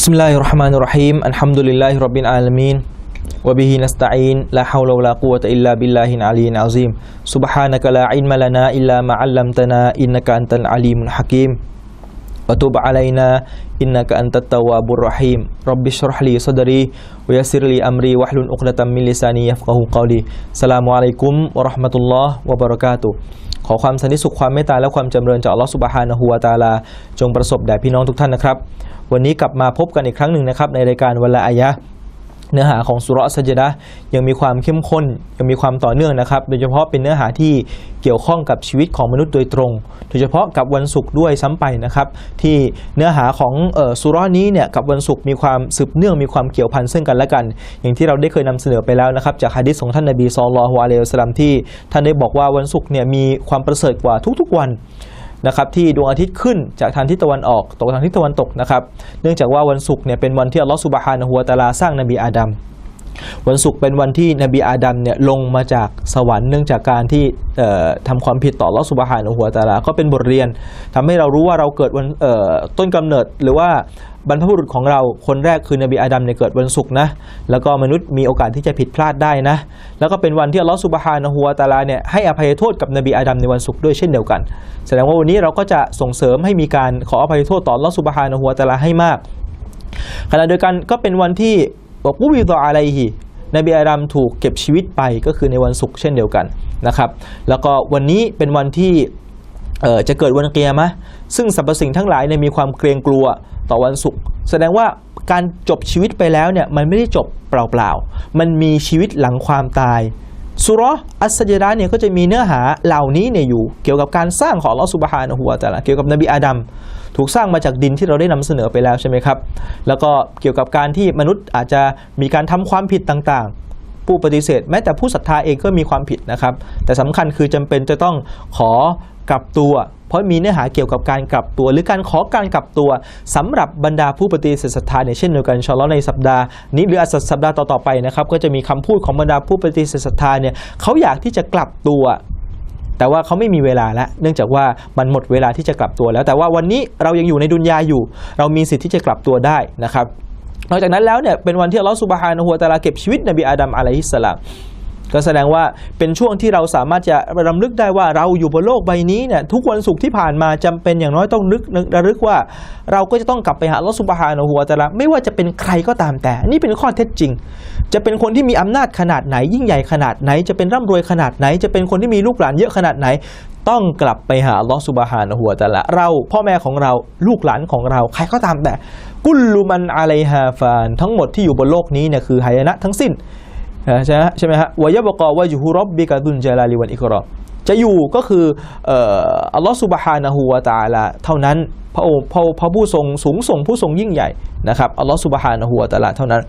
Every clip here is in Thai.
Bismillahirrahmanirrahim. Alhamdulillahirabbil alamin. Wa bihi nasta'in. La haula wala quwwata illa billahil aliyyil azim. Subhanaka la ilma lana illa ma 'allamtana innaka antal alimul hakim. وتب علينا إنك أنت التواب الرحيم رب اشرح لي صدري ويسر لي أمري واحلل عقدة من لساني يفقه قولي السلام عليكم ورحمة الله وبركاته ขอความสันติสุขความเมตตาและความจำเริญจากอัลลอฮฺสุบฮานะฮูวาตาลา จงประสบแด่พี่น้องทุกท่านนะครับ วันนี้กลับมาพบกันอีกครั้งหนึ่งนะครับ ในรายการวันละอายะห์ เนื้อหาของสุราะห์ซัจดะยังมีความเข้มข้นยังมีความต่อเนื่องนะครับ โดยเฉพาะเป็นเนื้อหาที่เกี่ยวข้องกับชีวิตของมนุษย์โดยตรง โดยเฉพาะกับวันศุกร์ด้วยซ้ำไปนะครับ ที่เนื้อหาของออสุราะนี้เนี่ยกับวันศุกร์มีความสืบเนื่องมีความเกี่ยวพันซึ่งกันและกัน อย่างที่เราได้เคยนำเสนอไปแล้วนะครับ จากฮะดิษของท่านนบีศ็อลลัลลอฮุอะลัยฮิวะซัลลัมที่ท่านได้บอกว่าวันศุกร์เนี่ยมีความประเสริฐกว่าทุกๆวัน นะครับที่ดวงอาทิตย์ขึ้นจากทางทิศตะวันออกตกทางทิศตะวันตกนะครับ เนื่องจากว่าวันศุกร์เนี่ยเป็นวันที่อัลลอฮฺสุบฮานะฮูวตาลาสร้างนบีอาดัม วันศุกร์เป็นวันที่นบีอาดัมเนี่ยลงมาจากสวรรค์เนื่องจากการที่เอ่อทำความผิดต่อลอสุบฮานะฮูวตาลาก็เป็นบทเรียนทำให้เรารู้ว่าเราเกิดวันต้นกำเนิดหรือว่าบรรพบุรุษของเราคนแรกคือนบีอาดัมเนี่ยเกิดวันศุกร์นะ แล้วก็มนุษย์มีโอกาสที่จะผิดพลาดได้นะ แล้วก็เป็นวันที่อัลลอฮฺสุบฮานะฮูวตาลาเนี่ยให้อภัยโทษกับนบีอาดัมในวันศุกร์ด้วยเช่นเดียวกัน แสดงว่าวันนี้เราก็จะส่งเสริมให้มีการขออภัยโทษต่ออัลลอฮฺสุบฮานะฮูวตาลาให้มากขณะเดียวกันก็เป็นวันที่ บอกกุบิดออะไรฮีนบีอาดัมถูกเก็บชีวิตไปก็คือในวันศุกร์เช่นเดียวกันนะครับ แล้วก็วันนี้เป็นวันที่จะเกิดวันเกียร์มะซึ่งสรรพสิ่งทั้งหลายเนี่ยมีความเกรงกลัวต่อวันศุกร์แสดงว่าการจบชีวิตไปแล้วเนี่ยมันไม่ได้จบเปล่าๆ มันมีชีวิตหลังความตายสุราะห์อัสซะจดะห์เนี่ยก็จะมีเนื้อหาเหล่านี้เนี่ยอยู่เกี่ยวกับการสร้างของลอสุบฮานะฮูวะตะลาเกี่ยวกับนบีอาดัม ถูกสร้างมาจากดินที่เราได้นำเสนอไปแล้วใช่ไหมครับ แล้วก็เกี่ยวกับการที่มนุษย์อาจจะมีการทำความผิดต่างๆ ผู้ปฏิเสธ แม้แต่ผู้ศรัทธาเองก็มีความผิดนะครับ แต่สำคัญคือจำเป็นจะต้องขอกลับตัว เพราะมีเนื้อหาเกี่ยวกับการกลับตัว หรือการขอการกลับตัวสำหรับบรรดาผู้ปฏิเสธศรัทธาเนี่ยเช่นเดียวกันชอลลอฮ์ในสัปดาห์นี้หรืออาจสัปดาห์ต่อๆไปนะครับก็จะมีคำพูดของบรรดาผู้ปฏิเสธศรัทธาเนี่ยเขาอยากที่จะกลับตัว แต่ว่าเขาไม่มีเวลาแล้วเนื่องจากว่ามันหมดเวลาที่จะกลับตัวแล้ว แต่ว่าวันนี้เรายังอยู่ในดุนยาอยู่ เรามีสิทธิ์ที่จะกลับตัวได้นะครับนอกจากนั้นแล้วเนี่ยเป็นวันที่อัลลอฮฺสุบฮานะฮูวะตะอาลาเก็บชีวิตนบีอาดัมอะลัยฮิสสลาม ก็แสดงว่าเป็นช่วงที่เราสามารถจะรำลึกได้ว่าเราอยู่บนโลกใบนี้เนี่ยทุกวันศุกร์ที่ผ่านมาจำเป็นอย่างน้อยต้องนึกระลึกว่า เราก็จะต้องกลับไปหาลอสุบฮานะฮูวะตะลาไม่ว่าจะเป็นใครก็ตามแต่ นี่เป็นข้อเท็จจริง จะเป็นคนที่มีอำนาจขนาดไหน ยิ่งใหญ่ขนาดไหน จะเป็นร่ำรวยขนาดไหน จะเป็นคนที่มีลูกหลานเยอะขนาดไหน ต้องกลับไปหาลอสุบฮานะฮูวะตะลาเราพ่อแม่ของเราลูกหลานของเราใครก็ตามแต่ กุลลุมันอะลัยฮาฟานทั้งหมดที่อยู่บนโลกนี้เนี่ยคือหายนะทั้งสิ้น ใช่ไหมใช่ไหมฮะวายะบกอวะยูฮุรบบิกะดุนจาลาลิวันอิกรอจะอยู่ก็คืออ่ออัลลอฮฺสุบฮานะฮูวะตาลาเท่านั้นพระองค์พระพระผู้ทรงสูงส่งผู้ทรงยิ่งใหญ่นะครับอัลลอฮฺสุบฮานะฮูวะตาลาเท่านั้น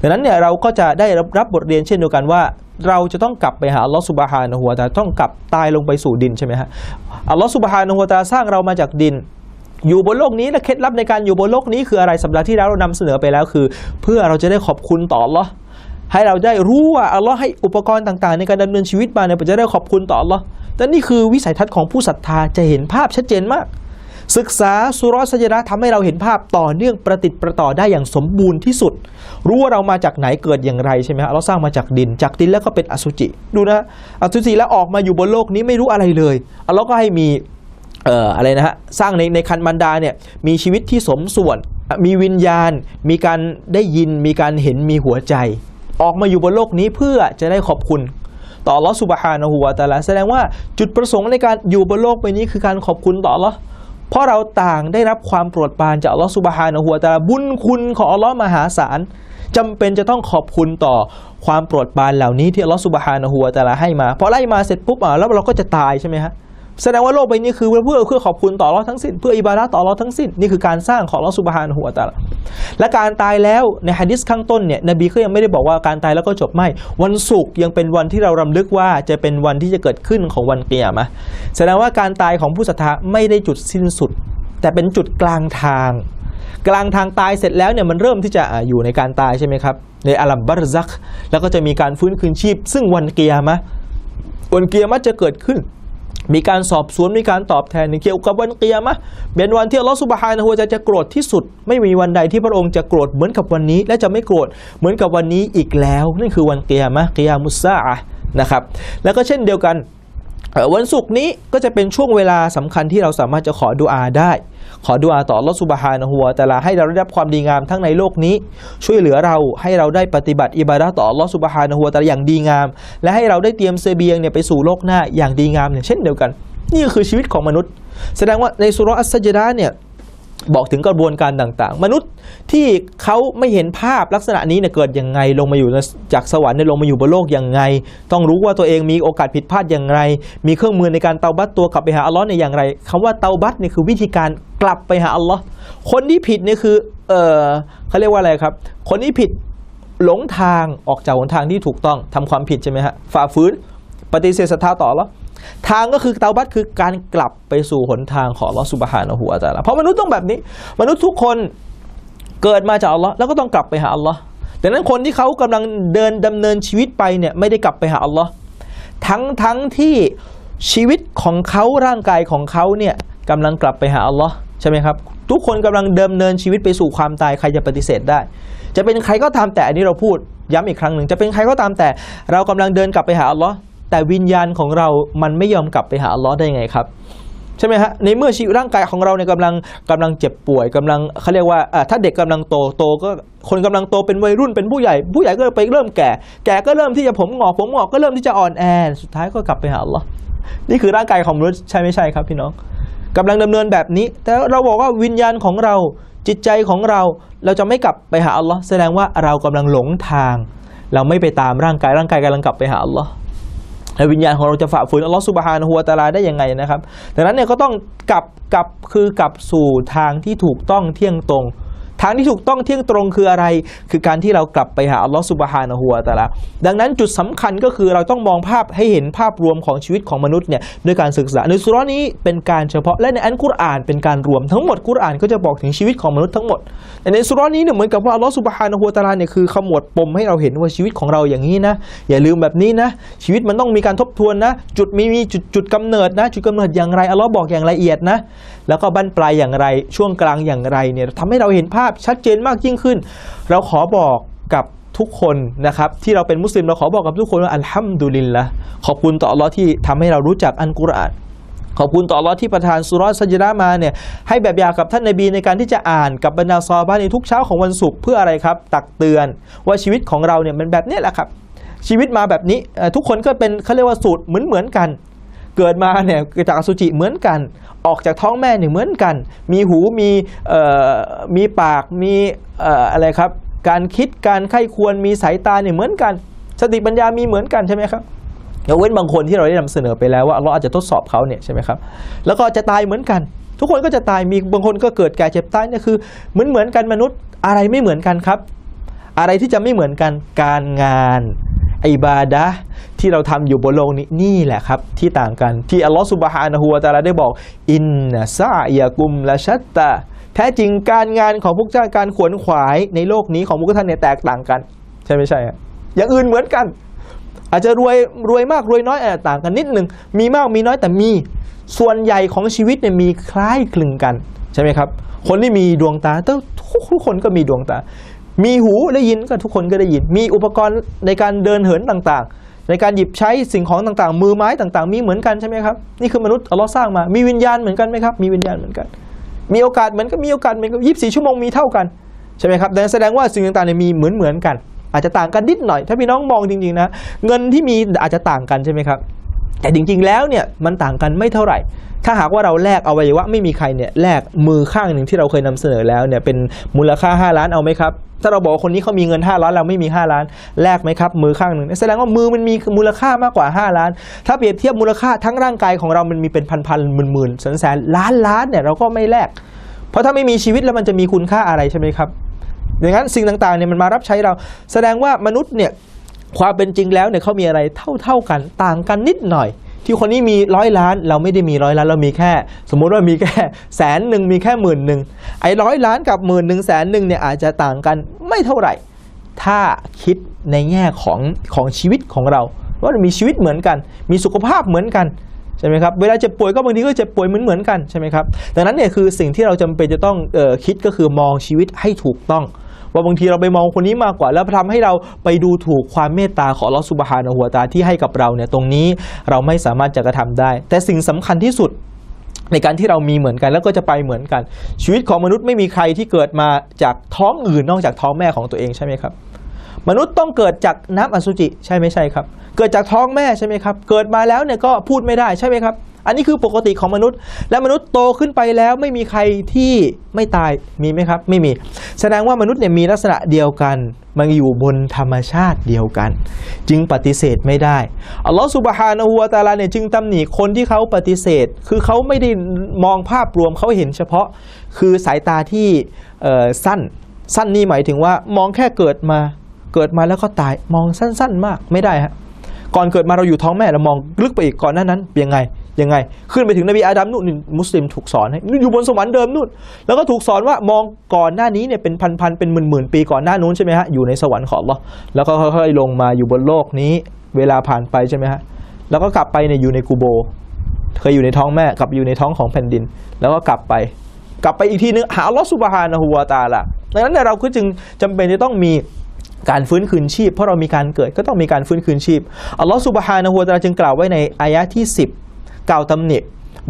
ดังนั้นเนี่ยเราก็จะได้รับรับบทเรียนเช่นเดียวกันว่า เราจะต้องกลับไปหาอัลลอฮฺสุบฮานะฮูวะตาลาต้องกลับตายลงไปสู่ดินใช่ไหมฮะอัลลอฮฺสุบฮานะฮูวะตาลาสร้างเรามาจากดินอยู่บนโลกนี้และเคล็ดลับในการอยู่บนโลกนี้คืออะไรสัปดาห์ที่แล้วเรานำเสนอไปแล้วคือ เพื่อเราจะได้ขอบคุณต่ออัลลอ ให้เราได้รู้ว่าอัลลอฮ์ให้อุปกรณ์ต่างๆ ในการดำเนินชีวิตมาเนี่ยเราจะได้ขอบคุณต่ออัลลอฮ์แต่นี่คือวิสัยทัศน์ของผู้ศรัทธาจะเห็นภาพชัดเจนมาก ศึกษาสุรสจดะทำให้เราเห็นภาพต่อเนื่องประติดประต่อได้อย่างสมบูรณ์ที่สุด รู้ว่าเรามาจากไหนเกิดอย่างไรใช่ไหมฮะเราสร้างมาจากดิน จากดินแล้วก็เป็นอสุจิ ดูนะอสุจิแล้วออกมาอยู่บนโลกนี้ไม่รู้อะไรเลยอัลลอฮ์ก็ให้มีเอ่ออะไรนะฮะสร้างในในคันมันดาเนี่ยมีชีวิตที่สมส่วน มีวิญญาณ มีการได้ยินมีการเห็นมีหัวใจ ออกมาอยู่บนโลกนี้เพื่อจะได้ขอบคุณ ต่ออัลอสุบฮานะฮูวะตาลาแสดงว่าจุดประสงค์ในการอยู่บนโลกใบนี้คือการขอบคุณต่ออัลอเพราะเราต่างได้รับความโปรดปรานจากอัลลอฮ์สุบฮานะฮูวตาลาบุญคุณของอัลลอฮ์มหาศาลจำเป็นจะต้องขอบคุณต่อความโปรดปรานเหล่านี้ที่อัลลอฮ์สุบฮานะฮูวตาลาให้มาพอไล่มาเสร็จปุ๊บอะแล้วเราก็จะตายใช่ไหมฮะ แสดงว่าโลกใบนี้คือเพื่อเพื่อขอบคุณต่อเราทั้งสิ้น เพื่ออิบาดะต่อเราทั้งสิ้น นี่คือการสร้างของเราสุบฮานะฮูวตาลาและการตายแล้วในฮะดิษข้างต้นเนี่ยนบีก็ยังไม่ได้บอกว่าการตายแล้วก็จบไม่ วันศุกร์ยังเป็นวันที่เรารำลึกว่าจะเป็นวันที่จะเกิดขึ้นของวันเกียรมะแสดงว่าการตายของผู้ศรัทธาไม่ได้จุดสิ้นสุด แต่เป็นจุดกลางทาง กลางทางตายเสร็จแล้วเนี่ยมันเริ่มที่จะอยู่ในการตายใช่ไหมครับในอัลัมบารซัก แล้วก็จะมีการฟื้นคืนชีพ ซึ่งวันเกียรมะห์วันเกียรมะจะเกิดขึ้น มีการสอบสวนมีการตอบแทนเกี่ยวกับวันเกียร์มะเป็นวันที่อัลลอฮฺสุบฮานะฮูวะตะจะโกรธที่สุด ไม่มีวันใดที่พระองค์จะโกรธเหมือนกับวันนี้ และจะไม่โกรธเหมือนกับวันนี้อีกแล้ว นั่นคือวันเกียร์มะเกียร์มุสซาอะนะครับ แล้วก็เช่นเดียวกันวันศุกร์นี้ก็จะเป็นช่วงเวลาสำคัญที่เราสามารถจะขอดุอาได้ ขอดุอาต่อลอสุบฮานะฮูวแต่ละให้เราได้รับความดีงามทั้งในโลกนี้ ช่วยเหลือเราให้เราได้ปฏิบัติอิบาดะต่อลอสุบฮานะฮูวแต่อย่างดีงาม และให้เราได้เตรียมเสบียงเนี่ยไปสู่โลกหน้าอย่างดีงามเนี่ยเช่นเดียวกัน นี่คือชีวิตของมนุษย์ แสดงว่าในสุรอัสซัจดาเนี่ย บอกถึงกระบวนการต่างๆ มนุษย์ที่เขาไม่เห็นภาพลักษณะนี้เนี่ยเกิดยังไงลงมาอยู่จากสวรรค์เนี่ยลงมาอยู่บนโลกยังไง ต้องรู้ว่าตัวเองมีโอกาสผิดพลาดอย่างไร มีเครื่องมือในการเตาบัตตัวกลับไปหาอัลลอฮ์เนี่ยอย่างไรคำว่าเตาบัตเนี่ยคือวิธีการกลับไปหาอัลลอฮ์คนที่ผิดเนี่ยคือเออเขาเรียกว่าอะไรครับ คนที่ผิดหลงทางออกจากหนทางที่ถูกต้องทำความผิดใช่ไหมฮะฝ่าฝืนปฏิเสธศรัทธาต่ออัลลอฮ์ ทางก็คือเตาบัตคือการกลับไปสู่หนทางของอัลลอฮ์สุบฮานะฮูวะตะอาลาเพราะมนุษย์ต้องแบบนี้ มนุษย์ทุกคนเกิดมาจากอัลลอฮ์แล้วก็ต้องกลับไปหาอัลลอฮ์ดังนั้นคนที่เขากำลังเดินดำเนินชีวิตไปเนี่ยไม่ได้กลับไปหาอัลลอฮ์ทั้งทั้งที่ชีวิตของเขาร่างกายของเขาเนี่ยกำลังกลับไปหาอัลลอฮ์ใช่ไหมครับ ทุกคนกำลังเดิมเนินชีวิตไปสู่ความตายใครจะปฏิเสธได้ จะเป็นใครก็ตามแต่อันนี้เราพูดย้ำอีกครั้งหนึ่งจะเป็นใครก็ตามแต่เรากำลังเดินกลับไปหาอัลลอฮ์ แต่วิญญาณของเรามันไม่ยอมกลับไปหาอัลลอฮ์ได้ไงครับใช่ไหมฮะในเมื่อชีวิตร่างกายของเราเนี่ยกำลังกำลังเจ็บป่วยกำลังเขาเรียกว่าถ้าเด็กกำลังโตโตก็คนกำลังโตเป็นวัยรุ่นเป็นผู้ใหญ่ ผู้ใหญ่ก็ไปเริ่มแก่ แก่ก็เริ่มที่จะผมงอกผมงอกก็เริ่มที่จะอ่อนแอสุดท้ายก็กลับไปหาอัลลอฮ์นี่คือร่างกายของมนุษย์ใช่ไม่ใช่ครับพี่น้องกำลังดำเนินแบบนี้ แต่เราบอกว่าวิญญาณของเราจิตใจของเราเราจะไม่กลับไปหาอัลลอฮ์แสดงว่าเรากำลังหลงทาง เราไม่ไปตามร่างกายร่างกายกำลังกลับไปหาอัลลอฮ์ แล้ววิญญาณของเราจะฝ่าฝืนอัลลอฮฺสุบฮานะฮัวตาลาได้ยังไงนะครับ ดังนั้นเนี่ยก็ต้องกลับกลับคือกลับสู่ทางที่ถูกต้องเที่ยงตรง ทางที่ถูกต้องเที่ยงตรงคืออะไร คือการที่เรากลับไปหาอัลลอฮฺสุบฮานะฮูวะตะอาลาดังนั้นจุดสำคัญก็คือเราต้องมองภาพให้เห็นภาพรวมของชีวิตของมนุษย์เนี่ยด้วยการศึกษาในสุรานี้เป็นการเฉพาะและในอันกุรอานเป็นการรวมทั้งหมดกุรอานก็จะบอกถึงชีวิตของมนุษย์ทั้งหมดแต่ในสุรานี้เนี่ยเหมือนกับว่าอัลลอฮฺสุบฮานะฮูวะตะอาลาเนี่ยคือขมวดปมให้เราเห็นว่าชีวิตของเราอย่างนี้นะอย่าลืมแบบนี้นะชีวิตมันต้องมีการทบทวนนะจุดมีมีจุดจุดกำเนิดนะจุดกำเนิดอย่างไรอัลลอฮ์บอกอย่างละเอียดนะ แล้วก็บั้นปลายอย่างไร ช่วงกลางอย่างไรเนี่ยทำให้เราเห็นภาพชัดเจนมากยิ่งขึ้น เราขอบอกกับทุกคนนะครับที่เราเป็นมุสลิมเราขอบอกกับทุกคนว่าอัลฮัมดุลิลละขอบคุณต่ออัลลอฮ์ที่ทำให้เรารู้จักอันกุรอานขอบคุณต่ออัลลอที่ประทานสุรสัจดามาเนี่ยให้แบบอย่างกับท่านนบีในการที่จะอ่านกับบรรดาซอฮาบะห์ในทุกเช้าของวันศุกร์เพื่ออะไรครับ ตักเตือนว่าชีวิตของเราเนี่ยมันแบบนี้แหละครับ ชีวิตมาแบบนี้ทุกคนก็เป็นเขาเรียกว่าสูตรเหมือนเหมือนกัน เกิดมาเนี่ยจากอสุจิเหมือนกัน ออกจากท้องแม่เนี่ยเหมือนกัน มีหูมีเอ่อมีปากมีเอ่ออะไรครับการคิดการไข้ควรมีสายตาเนี่ยเหมือนกัน สติปัญญามีเหมือนกันใช่ไหมครับยกเว้นบางคนที่เราได้นำเสนอไปแล้วว่าเราอาจจะทดสอบเขาเนี่ยใช่ไหมครับแล้วก็จะตายเหมือนกัน ทุกคนก็จะตายมีบางคนก็เกิดแก่เจ็บตายเนี่ยคือเหมือนเหมือนกันมนุษย์อะไรไม่เหมือนกันครับ อะไรที่จะไม่เหมือนกันการงาน อิบาดะที่เราทำอยู่บนโลกนี้นี่แหละครับ ที่ต่างกันที่อัลลอฮฺสุบฮานะฮูวะตาลาได้บอก อินนะซาอยากุมละชัตตาแท้จริงการงานของพวกเจ้าการขวนขวายในโลกนี้ของพวกท่านเนี่ยแตกต่างกัน ใช่ไม่ใช่อะอย่างอื่นเหมือนกัน อาจจะรวยรวยมากรวยน้อยอาจจะต่างกันนิดหนึ่งมีมากมีน้อยแต่มีส่วนใหญ่ของชีวิตเนี่ยมีคล้ายคลึงกันใช่ไหมครับ คนที่มีดวงตาทุกคนก็มีดวงตา มีหูได้ยินก็ทุกคนก็ได้ยิน มีอุปกรณ์ในการเดินเหินต่างๆ ในการหยิบใช้สิ่งของต่างๆ มือไม้ต่างๆ มีเหมือนกันใช่ไหมครับ นี่คือมนุษย์อัลลอฮ์สร้างมา มีวิญญาณเหมือนกันไหมครับ มีวิญญาณเหมือนกัน มีโอกาสเหมือนก็มีโอกาสเหมือนกันยี่สิบสี่ชั่วโมงมีเท่ากันใช่ไหมครับแต่แสดงว่าสิ่งต่างๆเนี่ยมีเหมือนเหมือนกัน อาจจะต่างกันนิดหน่อย ถ้าพี่น้องมองจริงๆนะ เงินที่มีอาจจะต่างกันใช่ไหมครับ แต่จริงๆแล้วเนี่ยมันต่างกันไม่เท่าไหร่ ถ้าหากว่าเราแลกอวัยวะไม่มีใครเนี่ยแลกมือข้างหนึ่งที่เราเคยนำเสนอแล้วเนี่ยเป็นมูลค่า 5 ล้านเอาไหมครับ ถ้าเราบอกว่าคนนี้เขามีเงิน 5 ล้านเราไม่มี 5 ล้านแลกไหมครับ มือข้างหนึ่งแสดงว่ามือมันมีมูลค่ามากกว่า 5 ล้าน ถ้าเปรียบเทียบมูลค่าทั้งร่างกายของเรามันมีเป็นพันๆหมื่นๆแสนแสนๆล้านล้านเนี่ยเราก็ไม่แลก เพราะถ้าไม่มีชีวิตแล้วมันจะมีคุณค่าอะไรใช่ไหมครับดังนั้นสิ่งต่างๆเนี่ยมันมารับใช้เรา แสดงว่ามนุษย์เนี่ย ความเป็นจริงแล้วเนี่ยเขามีอะไรเท่าๆกันต่างกันนิดหน่อย ที่คนนี้มีร้อยล้าน เราไม่ได้มีร้อยล้านเรามีแค่ สมมุติว่ามีแค่แสนหนึ่งมีแค่หมื่นหนึ่งไอ้ร้อยล้านกับหมื่นหนึ่งแสนหนึ่งเนี่ยอาจจะต่างกันไม่เท่าไหร่ ถ้าคิดในแง่ของของชีวิตของเรา ว่ามีชีวิตเหมือนกัน มีสุขภาพเหมือนกันใช่ไหมครับเวลาเจ็บป่วยก็บางทีก็เจ็บป่วยเหมือนเหมือนๆกันใช่ไหมครับดังนั้นเนี่ยคือสิ่งที่เราจำเป็นจะต้องออคิดก็คือมองชีวิตให้ถูกต้อง ว่าบางทีเราไปมองคนนี้มากกว่า แล้วทำให้เราไปดูถูกความเมตตาของอัลอสุบฮานะฮูวตาที่ให้กับเราเนี่ยตรงนี้เราไม่สามารถจะกระทำได้ แต่สิ่งสำคัญที่สุดในการที่เรามีเหมือนกันแล้วก็จะไปเหมือนกัน ชีวิตของมนุษย์ไม่มีใครที่เกิดมาจากท้องอื่นนอกจากท้องแม่ของตัวเองใช่ไหมครับ มนุษย์ต้องเกิดจากน้ำอสุจิใช่ไม่ใช่ครับ เกิดจากท้องแม่ใช่ไหมครับ เกิดมาแล้วเนี่ยก็พูดไม่ได้ใช่ไหมครับ อันนี้คือปกติของมนุษย์ และมนุษย์โตขึ้นไปแล้วไม่มีใครที่ไม่ตายมีไหมครับ ไม่มี แสดงว่ามนุษย์เนี่ยมีลักษณะเดียวกัน มันอยู่บนธรรมชาติเดียวกัน จึงปฏิเสธไม่ได้อัลลอฮฺสุบฮานะฮูวะตาลาเนี่ยจึงตำหนิคนที่เขาปฏิเสธ คือเขาไม่ได้มองภาพรวมเขาเห็นเฉพาะ คือสายตาที่สั้น สั้นนี่หมายถึงว่ามองแค่เกิดมาเกิดมาแล้วก็ตายมองสั้น ๆ มากไม่ได้ฮะก่อนเกิดมาเราอยู่ท้องแม่เรามองลึกไปอีกก่อนหน้านั้นเป็นยังไง ยังไง ขึ้นไปถึงนบีอาดัมนู่นมุสลิมถูกสอนให้อยู่บนสวรรค์เดิมนู่นแล้วก็ถูกสอนว่ามองก่อนหน้านี้เนี่ยเป็นพันๆเป็นหมื่นๆปีก่อนหน้านู้นใช่ไหมฮะอยู่ในสวรรค์ของอัลลอฮ์แล้วก็ค่อยๆลงมาอยู่บนโลกนี้ เวลาผ่านไปใช่ไหมฮะแล้วก็กลับไปเนี่ยอยู่ในกูโบ เคยอยู่ในท้องแม่กลับอยู่ในท้องของแผ่นดิน แล้วก็กลับไป กลับไปอีกทีนึงหาอัลอสุบฮานะฮูวาตาละดังนั้นเราก็จึงจำเป็นจะต้องมีการฟื้นคืนชีพ เพราะเรามีการเกิดก็ต้องมีการฟื้นคืนชีพอัลลอฮ์สุบฮานะฮูวาตาจึงกล่าวไว้ในอายะที่ 10 กล่าวตำหนิ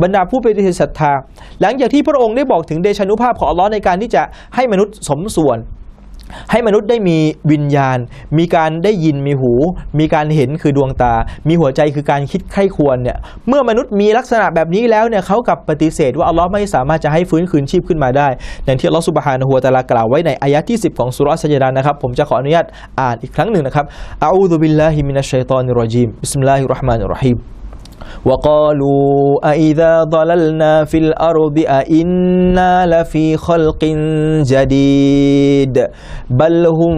บรรดาผู้ปฏิเสธศรัทธา หลังจากที่พระองค์ได้บอกถึงเดชานุภาพของอัลลอฮ์ในการที่จะให้มนุษย์สมส่วน ให้มนุษย์ได้มีวิญญาณ มีการได้ยินมีหู มีการเห็นคือดวงตา มีหัวใจคือการคิดใคร่ควรเนี่ยเมื่อมนุษย์มีลักษณะแบบนี้แล้วเนี่ยเขากับปฏิเสธว่าอัลลอฮ์ไม่สามารถจะให้ฟื้นคืนชีพขึ้นมาได้อย่างที่อัลลอฮ์สุบฮานะฮูวะตะลากล่าวไว้ในอายะที่ 10 ของสุราษฎร์นะครับผมจะขออนุญาตอ่านอีกครั้งหนึ่งนะครับอาอูดุบิลลาฮิมินัชชัยฏอนิรรจีมบิสมิลลาฮิรเราะห์มานิรเราะฮีม وقالوا أإذا ضللنا في الأرض أإنا لفي خلق جديد بل هم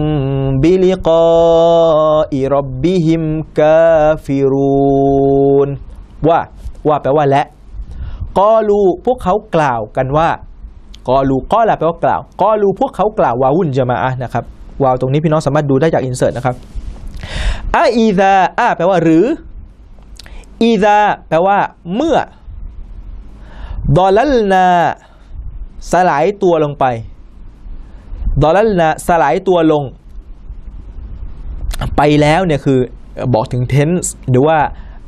بلقاء ربهم كافرون ว่าว่าแปลว่าและกอลูพวกเขากล่าวกันว่ากอลูกอลาแปลว่ากล่าวกอลูพวกเขากล่าววาวุ่นจะมาอะนะครับวาวตรงนี้พี่น้องสามารถดูได้จากอินเสิร์ตนะครับอะอีซาอะแปลว่าหรือ อีซาแปลว่า เมื่อดอลลนา สลายตัวลงไปดอลลนาสลายตัวลง ไปแล้วเนี่ยคือบอกถึงเทนส์หรือว่า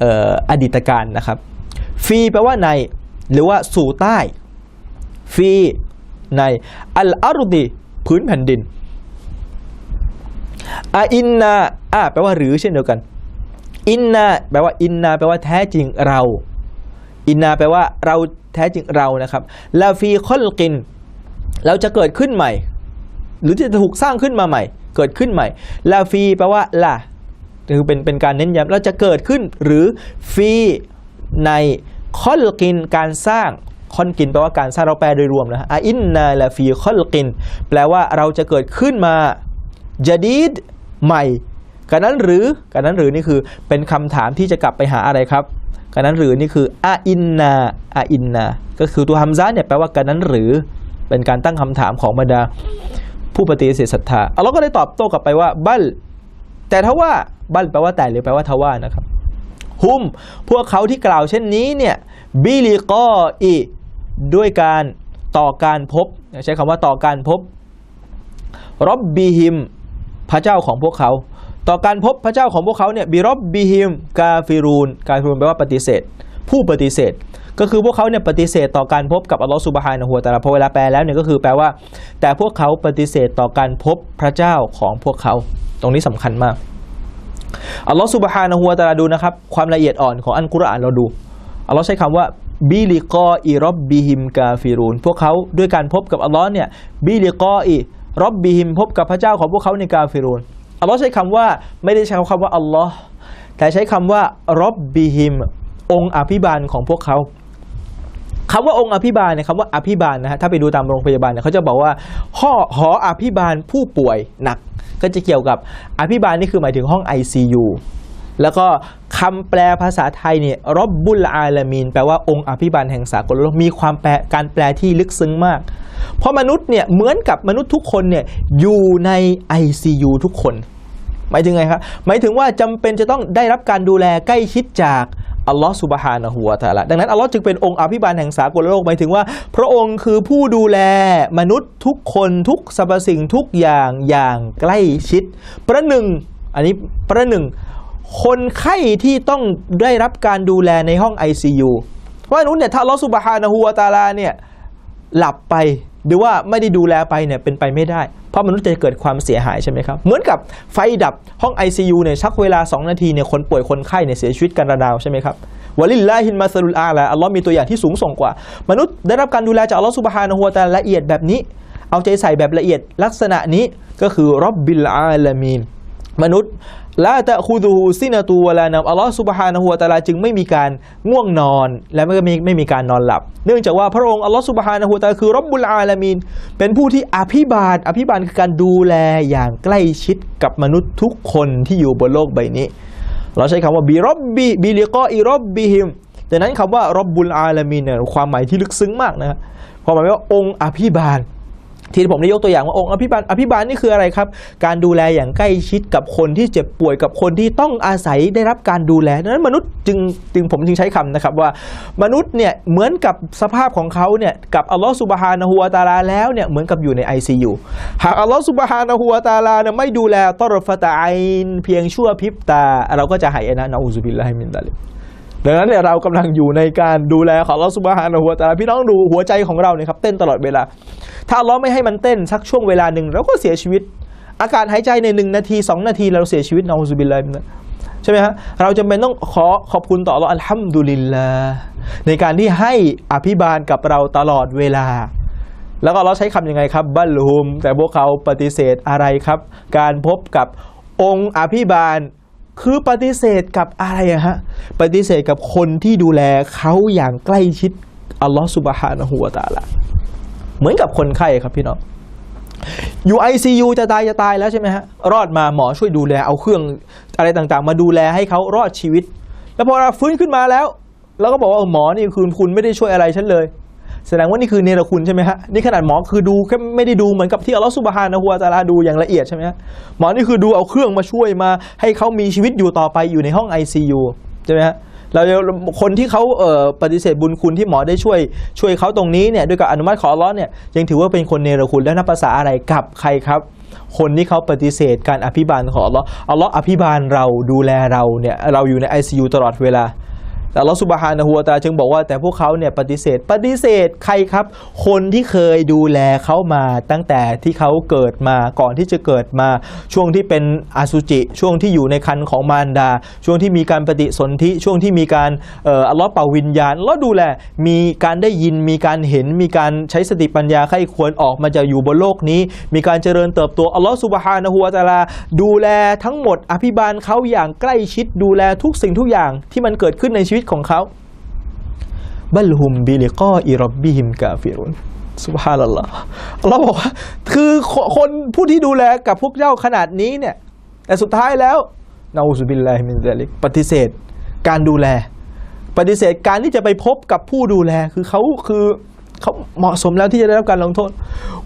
อออดีตการนะครับ ฟีแปลว่าใน หรือว่าสู่ใต้ ฟีในอัลอารุดีพื้นแผ่นดินอาอินนาอ่าแปลว่าหรือเช่นเดียวกัน อินนาแปลว่าอินนาแปลว่าแท้จริงเรา อินนาแปลว่าเราแท้จริงเรานะครับลาฟีคอลกิน เราจะเกิดขึ้นใหม่ หรือจะถูกสร้างขึ้นมาใหม่ เกิดขึ้นใหม่ลาฟีแปลว่าละคือเป็นเป็นการเน้นย้ำเราจะเกิดขึ้นหรือฟีในคอลกินการสร้างคอนกินแปลว่าการสร้างเราแปลโดยรวมนะฮะอินนาลาฟีคอลกิน แปลว่าเราจะเกิดขึ้นมาจดีดใหม่ กันนั้นหรือกันนั้นหรือนี่คือเป็นคำถามที่จะกลับไปหาอะไรครับกันนั้นหรือนี่คืออาอินนาอาอินนาก็คือตัวฮัมซาเนี่ยแปลว่ากันนั้นหรือเป็นการตั้งคำถามของบรรดาผู้ปฏิเสธศรัทธาอัลลอฮ์ก็ได้ตอบโต้กลับไปว่าบัลแต่ทว่าบัลแปลว่าแต่หรือแปลว่าทว่านะครับฮุมพวกเขาที่กล่าวเช่นนี้เนี่ยบิลิกออีด้วยการต่อการพบ ใช้คำว่าต่อการพบรอบบีฮิม พระเจ้าของพวกเขา ต่อการพบพระเจ้าของพวกเขาเนี่ยบิรอบบีฮิมกาฟิรูนกาฟิรูนแปลว่าปฏิเสธ ผู้ปฏิเสธ ก็คือพวกเขาเนี่ยปฏิเสธต่อการพบกับอัลลอฮฺสุบฮานะฮูวะตะอาลาพอเวลาแปลแล้วเนี่ยก็คือแปลว่า แต่พวกเขาปฏิเสธต่อการพบพระเจ้าของพวกเขา ตรงนี้สำคัญมากอัลลอฮฺสุบฮานะฮูวะตะอาลาดูนะครับความละเอียดอ่อนของอันกุรอานเราดูอัลลอฮ์ใช้คำว่าบิลิกออีรอบบิฮิมกาฟิรูนพวกเขาด้วยการพบกับอัลลอฮ์เนี่ยบิลิกออีรอบบิฮิมพบกับพระเจ้าของพวกเขาในกาฟิรูน อัลลอฮ์ใช้คำว่าไม่ได้ใช้คำว่าอัลลอฮ์แต่ใช้คำว่ารอบบิฮิมองค์อภิบาลของพวกเขาคำว่าองค์อภิบาลเนี่ยคำว่าอภิบาลนะฮะถ้าไปดูตามโรงพยาบาลเนี่ยเขาจะบอกว่าห้อหออภิบาลผู้ป่วยหนัก ก็จะเกี่ยวกับอภิบาลนี่คือหมายถึงห้อง ICU แล้วก็คำแปลภาษาไทยเนี่ยรบบุลอาลามีน แปลว่าองค์อภิบาลแห่งสากลโลกมีความแปลการแปลที่ลึกซึ้งมาก เพราะมนุษย์เนี่ยเหมือนกับมนุษย์ทุกคนเนี่ยอยู่ใน ICU ทุกคน หมายถึงไงครับ หมายถึงว่าจำเป็นจะต้องได้รับการดูแลใกล้ชิดจากอัลลอฮ์สุบฮานะฮูวตะอาลาดังนั้นอัลลอฮ์จึงเป็นองค์อภิบาลแห่งสากลโลกหมายถึงว่า พระองค์คือผู้ดูแลมนุษย์ทุกคนทุกสรรพสิ่งทุกอย่างอย่างใกล้ชิด ประหนึ่งอันนี้ประหนึ่งคนไข้ที่ต้องได้รับการดูแลในห้อง ICU เพราะฉะนั้นเนี่ยถ้าอัลลอฮ์สุบฮานะฮูวตะอาลาเนี่ยหลับไป หรือว่าไม่ได้ดูแลไปเนี่ยเป็นไปไม่ได้ เพราะมนุษย์จะเกิดความเสียหายใช่ไหมครับ เหมือนกับไฟดับห้อง ICU เนี่ยชักเวลา 2 นาทีเนี่ยคนป่วยคนไข้เนี่ยเสียชีวิตกันระนาวใช่ไหมครับวะลิลลาฮินมาซาลุลอาลาอัลลอฮ์มีตัวอย่างที่สูงส่งกว่า มนุษย์ได้รับการดูแลจากอัลลอฮ์สุบฮานะฮูวะตะอาลาละเอียดแบบนี้ เอาใจใส่แบบละเอียดลักษณะนี้ก็คือรับบิลอาลามีนมนุษย์ ละตะคูดูซินาตูวลานำอัลลอฮ์สุบฮานะฮูวะตาลาจึงไม่มีการง่วงนอน และไม่มีไม่มีการนอนหลับ เนื่องจากว่าพระองค์อัลลอฮ์สุบฮานะฮูวะตาลาคือรับบุลอาลามีนเป็นผู้ที่อภิบาลอภิบาลคือการดูแลอย่างใกล้ชิดกับมนุษย์ทุกคนที่อยู่บนโลกใบนี้ เราใช้คำว่าบิรบบิบิลิกออิรับบิฮิมดังนั้นคำว่ารับบุลอาลามีนเนี่ยความหมายที่ลึกซึ้งมากนะความหมายว่าองค์อภิบาล ที่ผมได้ยกตัวอย่างว่าองค์อภิบาลอภิบาลนี่คืออะไรครับ การดูแลอย่างใกล้ชิดกับคนที่เจ็บป่วยกับคนที่ต้องอาศัยได้รับการดูแลดังนั้นมนุษย์จึงจึงผมจึงใช้คำนะครับว่า มนุษย์เนี่ยเหมือนกับสภาพของเขาเนี่ยกับอัลลอฮฺสุบฮานะฮูวะตาลาแล้วเนี่ยเหมือนกับอยู่ใน ICU หากอัลลอฮฺสุบฮานะฮูวะตาลาเนี่ยไม่ดูแลตอรฟตะไอนเพียงชั่วพริบตา เราก็จะหายนะนะอูซุบิลลาฮิมินซาลิดังนั้นเนี่ยเรากำลังอยู่ในการดูแลของอัลลอฮฺสุบฮานะฮูวะตาลาพี่น้องดูหัวใจของเราเนี่ยครับเต้นตลอดเวลา ถ้าลเลอไม่ให้มันเต้นสักช่วงเวลาหนึ่งเราก็เสียชีวิต อากาศหายใจในหนึ่งนาทีสองนาทีเราเสียชีวิตนะอูซุบิลลาฮิมินซาลิกใช่ไหมฮะเราจำเป็นต้องขอขอบคุณต่ออัลลอฮ์อัลฮัมดุลิลลาห์ในการที่ให้อภิบาลกับเราตลอดเวลา แล้วก็เราใช้คำยังไงครับบัลฮุมแต่พวกเขาปฏิเสธอะไรครับ การพบกับองค์อภิบาลคือปฏิเสธกับอะไรฮะปฏิเสธกับคนที่ดูแลเขาอย่างใกล้ชิดอัลลอฮ์สุบฮานะฮูวะตาลา เหมือนกับคนไข้ครับพี่น้องอยู่ ICU จะตายจะตายแล้วใช่ไหมฮะรอดมาหมอช่วยดูแลเอาเครื่องอะไรต่างๆ มาดูแลให้เขารอดชีวิต แล้วพอเราฟื้นขึ้นมาแล้วเราก็บอกว่าหมอนี่คือคุณไม่ได้ช่วยอะไรฉันเลย แสดงว่านี่คือเนรคุณใช่ไหมฮะนี่ขนาดหมอคือดูแค่ไม่ได้ดูเหมือนกับที่อัลลอฮฺสุบฮานะฮูวะตาลาดูอย่างละเอียดใช่ไหมฮะหมอนี่คือดูเอาเครื่องมาช่วยมา ให้เขามีชีวิตอยู่ต่อไปอยู่ในห้อง ICU ใช่ไหมฮะ เราคนที่เขาเปฏิเสธบุญคุณที่หมอได้ช่วย ช่วยเขาตรงนี้เนี่ยด้วยกับอนุมัติของอัลลอนเนี่ยยังถือว่าเป็นคนเนรคุณและนับภาษาอะไรกับใครครับ คนที่เขาปฏิเสธการอภิบาลของอัลลอฮ์อัลลอฮ์อภิบาลเราดูแลเราเนี่ยเราอยู่ใน ICU ตลอดเวลา อัลลอฮ์สุบฮานะฮูวตาจึงบอกว่าแต่พวกเขาเนี่ยปฏิเสธ ปฏิเสธใครครับ คนที่เคยดูแลเขามาตั้งแต่ที่เขาเกิดมาก่อนที่จะเกิดมา ช่วงที่เป็นอสุจิ ช่วงที่อยู่ในคันของมารดา ช่วงที่มีการปฏิสนธิช่วงที่มีการเอ่ออัลลอฮ์เป่าวิญญาณอัลลอฮ์ดูแลมีการได้ยินมีการเห็นมีการใช้สติปัญญาใครควรออกมาจากอยู่บนโลกนี้ มีการเจริญเติบโตอัลลอฮ์สุบฮานะฮูวะตาลาดูแลทั้งหมดอภิบาลเขาอย่างใกล้ชิดดูแลทุกสิ่งทุกอย่างที่มันเกิดขึ้นในชีวิตของเขาบัลฮุมบิลิกออิรบบิฮิมกาฟิรุนสุบฮานัลลอฮ์เราบอกว่าคือคนผู้ที่ดูแลกับพวกเจ้าขนาดนี้เนี่ย แต่สุดท้ายแล้วนาอูซุบิลลาฮิมินซาลิกปฏิเสธการดูแล ปฏิเสธการที่จะไปพบกับผู้ดูแลคือเขาคือเขาเหมาะสมแล้วที่จะได้รับการลงโทษ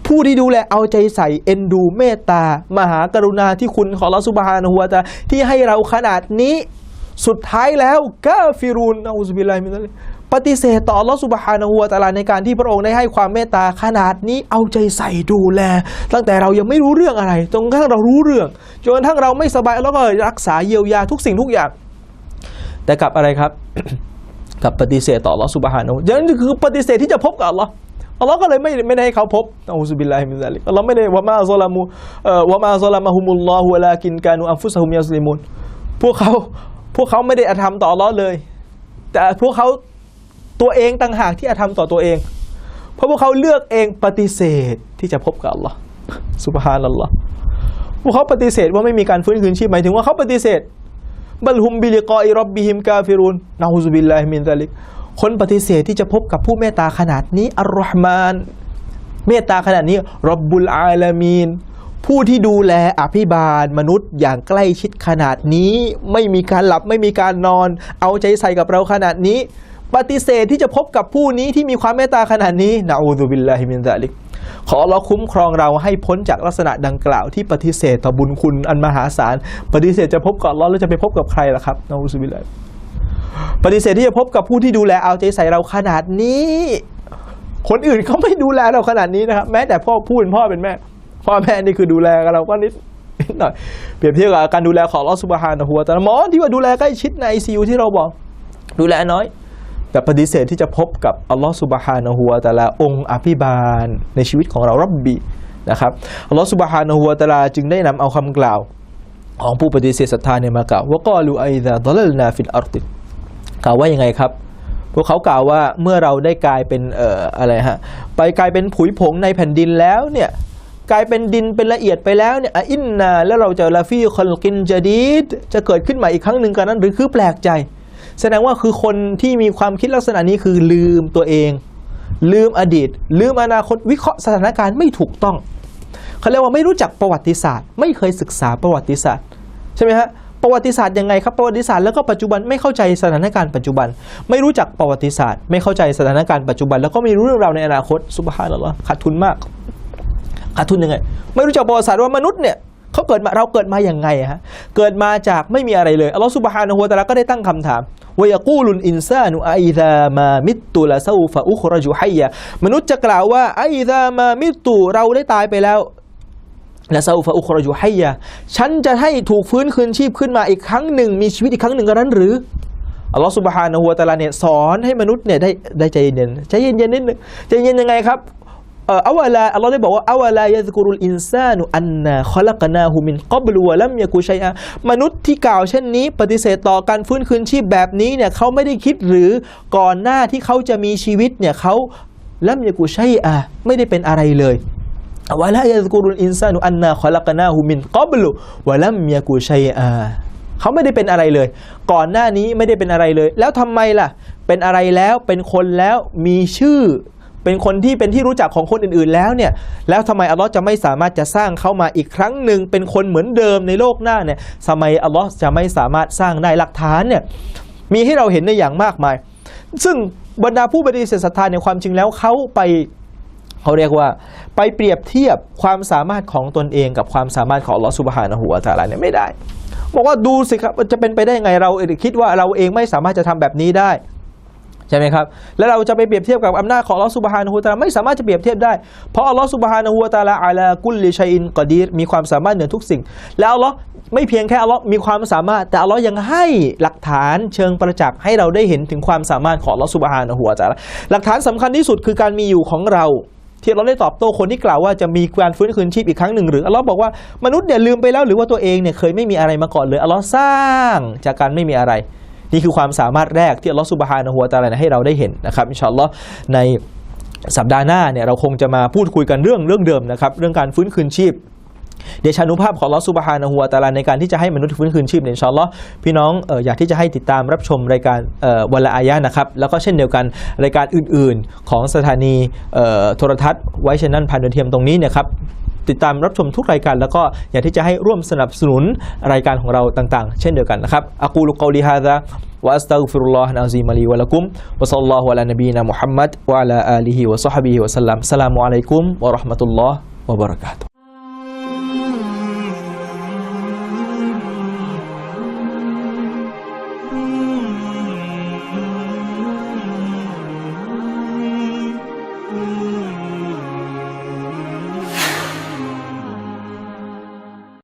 ผู้ที่ดูแลเอาใจใส่เอ็นดูเมตตามหากรุณาที่คุณของเราสุบฮานะฮูวตาที่ให้เราขนาดนี้ สุดท้ายแล้วกาฟิรุนอูซบิลลามินซาลิกปฏิเสธต่ออัลลอฮ์สุบฮานะฮูวะตาลาในการที่พระองค์ได้ให้ความเมตตาขนาดนี้เอาใจใส่ดูแล ตั้งแต่เรายังไม่รู้เรื่องอะไรจนกระทั่งเรารู้เรื่องจนกระทั่งเราไม่สบายแล้วก็รักษาเยียวยาทุกสิ่งทุกอย่าง แต่กับอะไรครับ กับปฏิเสธต่ออัลลอฮ์สุบฮานะฮูวะนั่นคือปฏิเสธที่จะพบกับอัลลอฮ์อัลลอฮ์ก็เลยไม่ไม่ได้ให้เขาพบนะอูซุบิลลาฮิมินซาลิกอัลลอฮ์ไม่ได้วะมาซอลามูเอ่อวะมาซอลามะฮุมุลลอฮุวะลากินกานูอัมฟุซฮุมยัสลิมุนพวกเขา พวกเขาไม่ได้อธรรมต่ออัลลอฮ์เลย แต่พวกเขาตัวเองต่างหากที่อธรรมต่อตัวเอง เพราะพวกเขาเลือกเองปฏิเสธที่จะพบกับอัลลอฮ์สุบฮานัลลอฮ์พวกเขาปฏิเสธว่าไม่มีการฟื้นคืนชีพหมายถึงว่าเขาปฏิเสธบัลฮุมบิลิกออิรับบิฮิมกาฟิรุนนะฮูซุบิลลาฮิมินซาลิกคนปฏิเสธที่จะพบกับผู้เมตตาขนาดนี้อัลลอฮ์มาน เมตตาขนาดนี้รบบุลอาลามีน ผู้ที่ดูแลอภิบาลมนุษย์อย่างใกล้ชิดขนาดนี้ ไม่มีการหลับไม่มีการนอน เอาใจใส่กับเราขนาดนี้ ปฏิเสธที่จะพบกับผู้นี้ที่มีความเมตตาขนาดนี้นะอูซุบิลลาฮิมินซาลิกขอเราคุ้มครองเราให้พ้นจากลักษณะดังกล่าวที่ปฏิเสธต่อบุญคุณอันมหาศาลปฏิเสธจะพบกับอัลเลอแล้วจะไปพบกับใครล่ะครับนะอูซุบิลลาปฏิเสธที่จะพบกับผู้ที่ดูแลเอาใจใส่เราขนาดนี้ คนอื่นเขาไม่ดูแลเราขนาดนี้นะครับ แม้แต่พ่อพูดเป็นพ่อเป็นแม่ พ่อแม่นี่คือดูแลกับเราก็นิดนิดหน่อยเปรียบเทียบกับการดูแลของอัลลอฮฺสุบฮานะฮูวะตะลาหมอที่ว่าดูแลใกล้ชิดในไอซียูที่เราบอกดูแลน้อย แต่ปฏิเสธที่จะพบกับอัลลอฮฺสุบฮานะฮูวะตะลาองค์อภิบาลในชีวิตของเรารับบีนะครับอัลลอฮฺสุบฮานะฮูวตะลาจึงได้นำเอาคำกล่าวของผู้ปฏิเสธศรัทธาเนี่ยมากล่าวว่าก็ลูไอดะดลลนาฟิลอาร์ติกล่าวว่ายังไงครับ พวกเขากล่าวว่าเมื่อเราได้กลายเป็นเอ่ออะไรฮะไปกลายเป็นผุยผงในแผ่นดินแล้วเนี่ย กลายเป็นดินเป็นละเอียดไปแล้วเนี่ยอินนาแล้วเราจะลาฟีคอลกินจดีดจะเกิดขึ้นใหม่อีกครั้งหนึ่งกันนั้น หรือคือแปลกใจ แสดงว่าคือคนที่มีความคิดลักษณะนี้คือลืมตัวเอง ลืมอดีต ลืมอนาคตวิเคราะห์สถานการณ์ไม่ถูกต้องเขาเรียกว่าไม่รู้จักประวัติศาสตร์ ไม่เคยศึกษาประวัติศาสตร์ใช่ไหมฮะประวัติศาสตร์ยังไงครับประวัติศาสตร์แล้วก็ปัจจุบันไม่เข้าใจสถานการณ์ปัจจุบัน ไม่รู้จักประวัติศาสตร์ ไม่เข้าใจสถานการณ์ปัจจุบัน แล้วก็ไม่รู้เรื่องราวในอนาคตสุบฮานัลลอฮ์ขาดทุนมาก ขาดทุนยังไง ไม่รู้จักประวัติศาสตร์ว่ามนุษย์เนี่ยเขาเกิดมาเราเกิดมาอย่างไงฮะเกิดมาจากไม่มีอะไรเลยอัลลอฮ์สุบฮานะฮูวะตะลาก็ได้ตั้งคำถามวายกูลุนอินซานุไอซามามิตตุละซูฟะอุครจุฮัยยะมนุษย์จะกล่าวว่าไอซามามิตตุเราได้ตายไปแล้วและซาอุฟะอุครจุฮัยยะฉันจะให้ถูกฟื้นคืนชีพขึ้นมาอีกครั้งหนึ่งมีชีวิตอีกครั้งหนึ่งกันนั้นหรืออัลลอฮฺสุบฮานะฮูวะตะอาลาเนี่ยสอนให้มนุษย์เนี่ยได้ได้ใจเย็นใจเย็นๆนิดนึงใจเย็นยังไงครับ เอ่ออาวลาอัลลอฮ์ได้บอกว่าอาวลายะซกุรุลอินซานุอันนาคอลักนาฮูมินกับลูวลัมยะกูชัยอะมนุษย์ที่กล่าวเช่นนี้ ปฏิเสธต่อการฟื้นคืนชีพแบบนี้เนี่ยเขาไม่ได้คิดหรือก่อนหน้าที่เขาจะมีชีวิตเนี่ยเขาลัมยะกูชัยอะไม่ได้เป็นอะไรเลยวะลายะซกุรุลอินซานุอันนาคอลักนาฮูมินกับลูวลัมยะกูชัยอะเขาไม่ได้เป็นอะไรเลย ก่อนหน้านี้ไม่ได้เป็นอะไรเลย แล้วทำไมล่ะ เป็นอะไรแล้วเป็นคนแล้วมีชื่อ เป็นคนที่เป็นที่รู้จักของคนอื่นๆแล้วเนี่ย แล้วทำไมอัลลอฮ์จะไม่สามารถจะสร้างเขามาอีกครั้งหนึ่งเป็นคนเหมือนเดิมในโลกหน้าเนี่ยทำไมอัลลอฮ์จะไม่สามารถสร้างได้หลักฐานเนี่ยมีให้เราเห็นในอย่างมากมาย ซึ่งบรรดาผู้ปฏิเสธศรัทธาในความจริงแล้วเขาไปเขาเรียกว่าไปเปรียบเทียบความสามารถของตนเองกับความสามารถของอัลลอฮฺสุบฮานะฮูวตะอาลาเนี่ยไม่ได้ บอกว่าดูสิครับจะเป็นไปได้ยังไงเราคิดว่าเราเองไม่สามารถจะทำแบบนี้ได้ ใช่ไหมครับแล้วเราจะไปเปรียบเทียบกับอำนาจของอัลลอฮฺสุบฮานะฮูตาลาไม่สามารถจะเปรียบเทียบได้ เพราะอัลลอฮฺสุบฮานะฮูตาลาอาลากุลลิชัยอินกอดีรมีความสามารถเหนือทุกสิ่ง แล้วอัลลอฮ์ไม่เพียงแค่อัลลอฮ์มีความสามารถ แต่อัลลอฮ์ยังให้หลักฐานเชิงประจักษ์ให้เราได้เห็นถึงความสามารถของอัลลอฮ์สุบฮานะฮูตาลาหลักฐานสำคัญที่สุดคือการมีอยู่ของเราที่เราได้ตอบโต้คนที่กล่าวว่าจะมีการฟื้นคืนชีพอีกครั้งหนึ่งหรืออัลลอฮ์บอกว่ามนุษย์เนี่ยลืมไปแล้วหรือว่าตัวเองเนี่ยเคยไม่มีอะไรมาก่อนเลยอัลลอฮ์สร้างจากการไม่มีอะไร นี่คือความสามารถแรกที่อัลลอฮ์สุบฮานะฮูวะตาลาให้เราได้เห็นนะครับอินชาอัลลอฮ์ในสัปดาห์หน้าเนี่ยเราคงจะมาพูดคุยกันเรื่องเรื่องเดิมนะครับเรื่องการฟื้นคืนชีพเดชานุภาพของลอฮ์ซุบฮานะฮูวตาลาในการที่จะให้มนุษย์ฟื้นคืนชีพเนชอลล์พี่น้องอยากที่จะให้ติดตามรับชมรายการเวันละอายะนะครับ แล้วก็เช่นเดียวกันรายการอื่น ๆ ของสถานีโทรทัศน์ไว้ชนันพันดาวเทียมตรงนี้เนี่ยครับ ติดตามรับชมทุกรายการแล้วก็อยากที่จะให้ร่วมสนับสนุนรายการของเราต่างๆ เช่นเดียวกันนะครับอะกูลุกอลิฮาซาวะอัสตัฆฟิรุลลอฮ์นะซีมะลีวะลักุมวะซัลลัลลอฮุอะลานะบีนะมุฮัมมัดวะอะลาอาลีฮิวะซอฮบิฮิวะสัลลัมสลามุอะลัยกุมวะเราะห์มะตุลลอฮ์วะบะเราะกาตุ